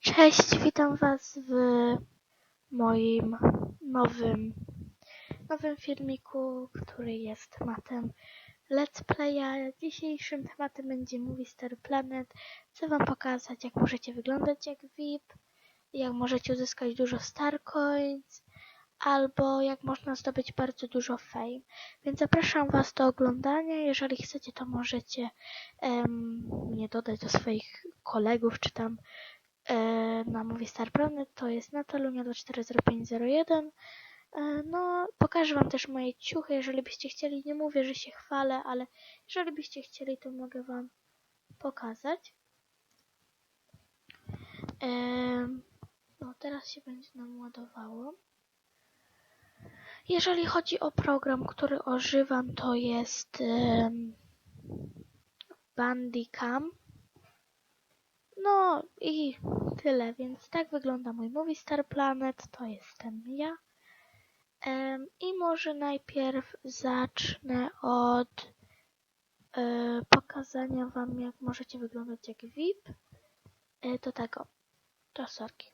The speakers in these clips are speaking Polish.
Cześć, witam Was w moim nowym, nowym filmiku, który jest tematem Let's Playa. Dzisiejszym tematem będzie Movie Star Planet. Chcę Wam pokazać, jak możecie wyglądać jak VIP, jak możecie uzyskać dużo Star Coins, albo jak można zdobyć bardzo dużo fame. Więc zapraszam Was do oglądania. Jeżeli chcecie, to możecie em, mnie dodać do swoich kolegów, czy tam na Movie Star Planet, to jest Natalunia 2405001. E, No, pokażę Wam też moje ciuchy, jeżeli byście chcieli. Nie mówię, że się chwalę, ale jeżeli byście chcieli, to mogę Wam pokazać. Em, No, teraz się będzie nam ładowało. Jeżeli chodzi o program, który używam, to jest Bandicam. No i tyle, więc tak wygląda mój Movie Star Planet, to jestem ja. Em, I może najpierw zacznę od e, pokazania wam, jak możecie wyglądać jak VIP. E, do tego, to sorki.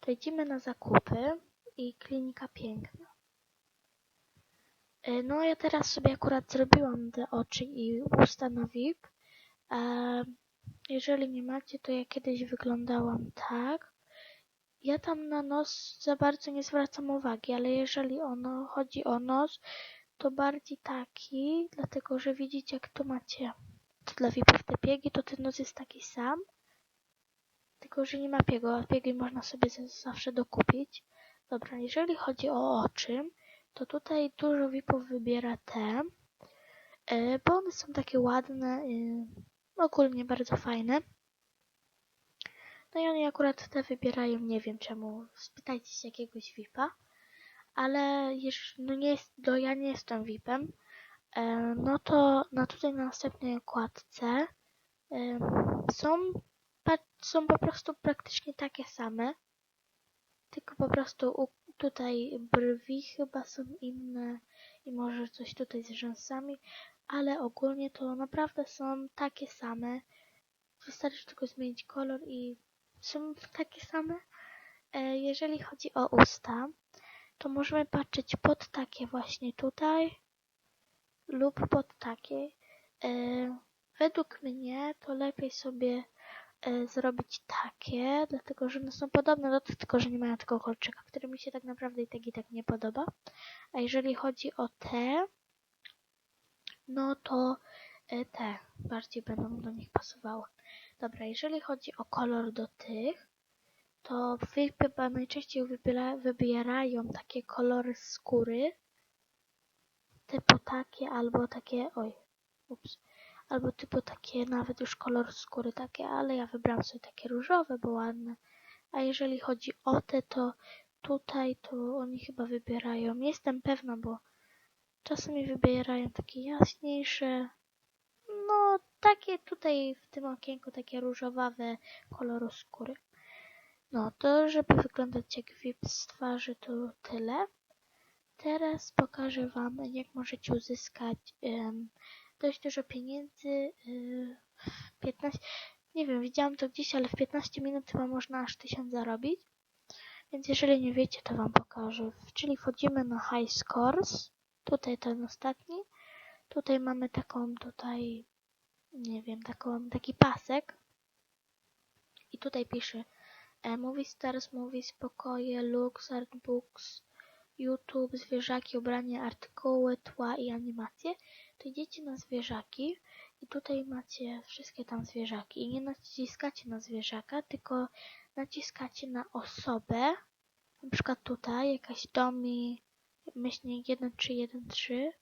To idziemy na zakupy i klinika piękna. E, No ja teraz sobie akurat zrobiłam te oczy i usta na VIP. Jeżeli nie macie, to ja kiedyś wyglądałam tak. Ja tam na nos za bardzo nie zwracam uwagi, ale jeżeli ono chodzi o nos, to bardziej taki, dlatego że widzicie jak tu macie to dla VIP-ów te piegi, to ten nos jest taki sam. Tylko, że nie ma piego, a piegi można sobie zawsze dokupić. Dobra, jeżeli chodzi o oczy, to tutaj dużo VIP-ów wybiera te, e, bo one są takie ładne, y, ogólnie bardzo fajne. No i oni akurat te wybierają, nie wiem czemu, spytajcie się jakiegoś VIP-a, ale już, no nie jest, no ja nie jestem VIP-em, e, no to na tutaj na następnej okładce e, są, są po prostu praktycznie takie same, tylko po prostu u, tutaj brwi chyba są inne i może coś tutaj z rzęsami, ale ogólnie to naprawdę są takie same. Wystarczy tylko zmienić kolor i są takie same. E, Jeżeli chodzi o usta, to możemy patrzeć pod takie właśnie tutaj lub pod takie. E, Według mnie to lepiej sobie e, zrobić takie, dlatego że one są podobne do tych, tylko że nie mają tego kolczyka, który mi się tak naprawdę i tak i tak nie podoba. A jeżeli chodzi o te, no to e, te bardziej będą do nich pasowały. Dobra, jeżeli chodzi o kolor do tych, to wy chyba najczęściej wybiera, wybierają takie kolory skóry, typu takie albo takie, oj, ups, albo typu takie nawet już kolor skóry takie, ale ja wybrałam sobie takie różowe, bo ładne. A jeżeli chodzi o te, to tutaj to oni chyba wybierają, nie jestem pewna, bo czasami wybierają takie jaśniejsze, no takie tutaj w tym okienku takie różowawe koloru skóry. No to żeby wyglądać jak VIP z twarzy to tyle. Teraz pokażę wam jak możecie uzyskać em, dość dużo pieniędzy y, w 15 nie wiem, widziałam to gdzieś, ale w 15 minut chyba można aż 1000 zarobić. Więc jeżeli nie wiecie, to wam pokażę. Czyli wchodzimy na High Scores. Tutaj ten ostatni. Tutaj mamy taką tutaj nie wiem, taką, taki pasek. I tutaj pisze e, Movie Stars, Movies, pokoje, Lux, Artbooks, YouTube, zwierzaki, ubrania, artykuły, tła i animacje. To idziecie na zwierzaki i tutaj macie wszystkie tam zwierzaki. I nie naciskacie na zwierzaka, tylko naciskacie na osobę. Na przykład tutaj jakaś Domi, myślnik 1313.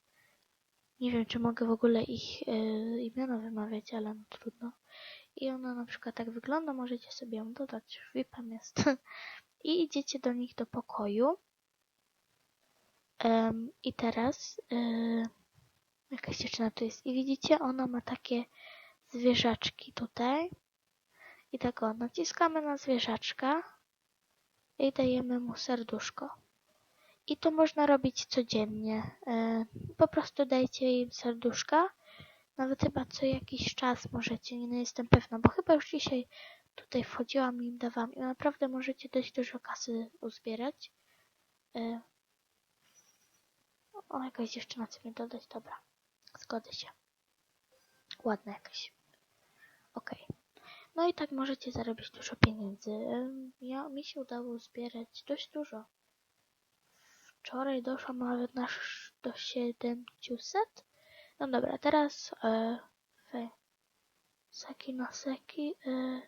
Nie wiem, czy mogę w ogóle ich e, imiona wymawiać, ale no trudno. I ona na przykład tak wygląda, możecie sobie ją dodać, VIP-em jest. I idziecie do nich do pokoju. Em, I teraz e, jakaś dziewczyna tu jest. I widzicie, ona ma takie zwierzaczki tutaj. I tak o, naciskamy na zwierzaczka i dajemy mu serduszko. I to można robić codziennie. E, Po prostu dajcie im serduszka. Nawet chyba co jakiś czas możecie, nie jestem pewna, bo chyba już dzisiaj tutaj wchodziłam i im dawałam. I naprawdę możecie dość dużo kasy uzbierać. E, o, jakaś dziewczyna chce mnie dodać, dobra. Zgodzę się. Ładna jakaś. Okej. No i tak możecie zarobić dużo pieniędzy. Em, Ja, mi się udało zbierać dość dużo. Wczoraj doszłam nawet na do 700. No dobra, teraz e, fe, seki na seki. E,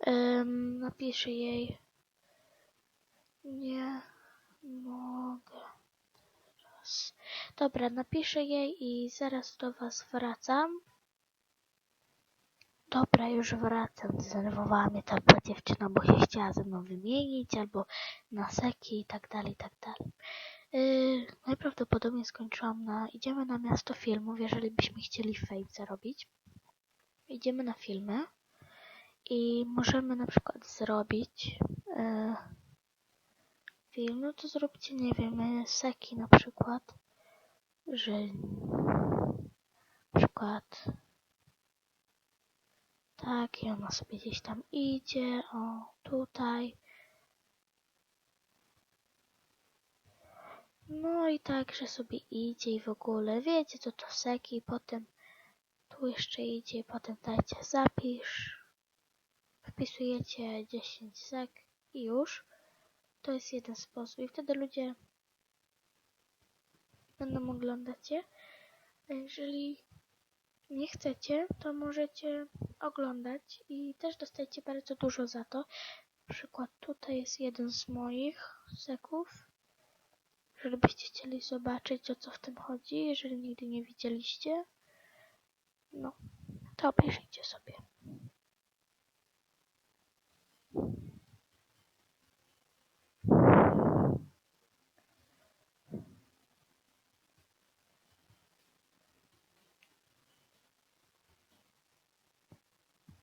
em, napiszę jej. Nie mogę. Dobra, napiszę jej i zaraz do was wracam. Dobra, już wracam. Zdenerwowała mnie ta dziewczyna, bo się chciała ze mną wymienić, albo na seki i tak dalej, i tak dalej. Yy, najprawdopodobniej skończyłam na... Idziemy na miasto filmów, jeżeli byśmy chcieli fame zarobić. Idziemy na filmy i możemy na przykład zrobić yy, film, no to zróbcie, nie wiem, yy, seki na przykład, że na przykład tak, i ona sobie gdzieś tam idzie, o, tutaj. No i tak, że sobie idzie i w ogóle, wiecie co to seki, potem tu jeszcze idzie, potem dajcie zapisz, wpisujecie 10 sek i już. To jest jeden sposób i wtedy ludzie będą oglądać je. Jeżeli nie chcecie, to możecie oglądać i też dostajecie bardzo dużo za to. Na przykład tutaj jest jeden z moich seków. Jeżeli byście chcieli zobaczyć o co w tym chodzi, jeżeli nigdy nie widzieliście, no, to obejrzyjcie sobie.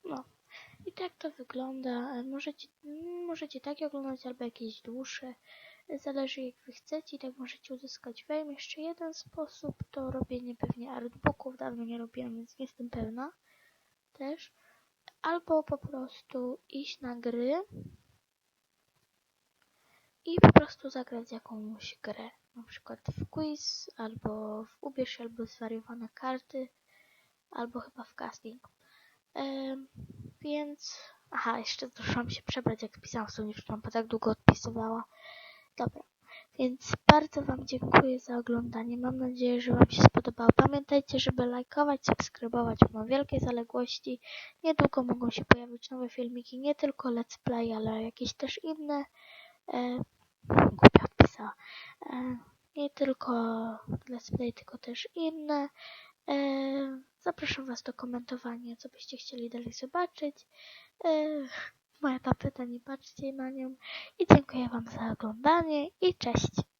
No. I tak to wygląda. Możecie, możecie takie oglądać albo jakieś dłuższe. Zależy jak wy chcecie i tak możecie uzyskać fame. Jeszcze jeden sposób to robienie pewnie artbooków. Dawno nie robiłam, więc nie jestem pewna. Też. Albo po prostu iść na gry i po prostu zagrać jakąś grę. Na przykład w quiz, albo w ubierz albo zwariowane karty, albo chyba w casting. Więc. Aha, jeszcze zdążyłam się przebrać, jak pisałam słowniczką, bo tak długo odpisywała. Dobra. Więc bardzo Wam dziękuję za oglądanie. Mam nadzieję, że Wam się spodobało. Pamiętajcie, żeby lajkować, subskrybować. Mam wielkie zaległości. Niedługo mogą się pojawić nowe filmiki, nie tylko let's play, ale jakieś też inne. E, głupio odpisała. E, nie tylko let's play, tylko też inne. E, zapraszam Was do komentowania, co byście chcieli dalej zobaczyć. E, moja tapeta, nie patrzcie na nią. I dziękuję Wam za oglądanie i cześć.